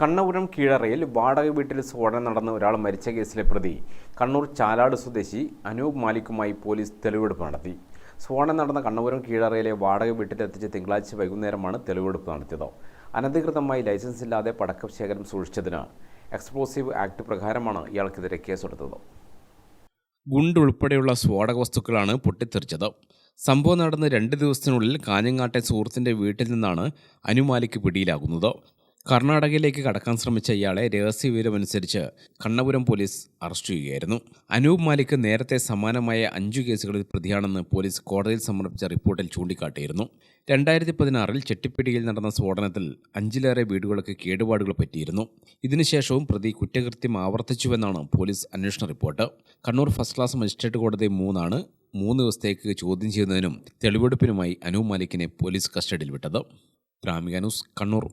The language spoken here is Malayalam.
കണ്ണപുരം കീഴറയിൽ വാടക വീട്ടിൽ സ്ഫോടനം നടന്ന ഒരാൾ മരിച്ച കേസിലെ പ്രതി കണ്ണൂർ ചാലാട് സ്വദേശി അനൂപ് മാലിക്കുമായി പോലീസ് തെളിവെടുപ്പ് നടത്തി. സ്ഫോടനം നടന്ന കണ്ണപുരം കീഴറയിലെ വാടക വീട്ടിലെത്തിച്ച് തിങ്കളാഴ്ച വൈകുന്നേരമാണ് തെളിവെടുപ്പ് നടത്തിയത്. അനധികൃതമായി ലൈസൻസ് ഇല്ലാതെ പടക്കം ശേഖരം സൂക്ഷിച്ചതിന് എക്സ്പ്ലോസീവ് ആക്ട് പ്രകാരമാണ് ഇയാൾക്കെതിരെ കേസെടുത്തത്. ഗുണ്ടുൾപ്പെടെയുള്ള സ്ഫോടക വസ്തുക്കളാണ് പൊട്ടിത്തെറിച്ചത്. സംഭവം നടന്ന് രണ്ട് ദിവസത്തിനുള്ളിൽ കാഞ്ഞങ്ങാട്ടെ സുഹൃത്തിന്റെ വീട്ടിൽ നിന്നാണ് അനുമാലിക്ക് പിടിയിലാകുന്നത്. കർണാടകയിലേക്ക് കടക്കാൻ ശ്രമിച്ച ഇയാളെ രഹസ്യവിവരമനുസരിച്ച് കണ്ണപുരം പോലീസ് അറസ്റ്റ് ചെയ്യുകയായിരുന്നു. അനൂപ് മാലിക് നേരത്തെ സമാനമായ അഞ്ചു കേസുകളിൽ പ്രതിയാണെന്ന് പോലീസ് കോടതിയിൽ സമർപ്പിച്ച റിപ്പോർട്ടിൽ ചൂണ്ടിക്കാട്ടിയിരുന്നു. രണ്ടായിരത്തി പതിനാറിൽ ചെട്ടിപ്പിടിയിൽ നടന്ന സ്ഫോടനത്തിൽ അഞ്ചിലേറെ വീടുകൾക്ക് കേടുപാടുകൾ പറ്റിയിരുന്നു. ഇതിനുശേഷവും പ്രതി കുറ്റകൃത്യം ആവർത്തിച്ചുവെന്നാണ് പോലീസ് അന്വേഷണ report. Kannur first class magistrate കോടതി മൂന്നാണ് മൂന്ന് ദിവസത്തേക്ക് ചോദ്യം ചെയ്യുന്നതിനും തെളിവെടുപ്പിനുമായി അനൂപ് മാലിക്കിനെ പോലീസ് കസ്റ്റഡിയിൽ വിട്ടത്. ഗ്രാമിക ന്യൂസ് കണ്ണൂർ.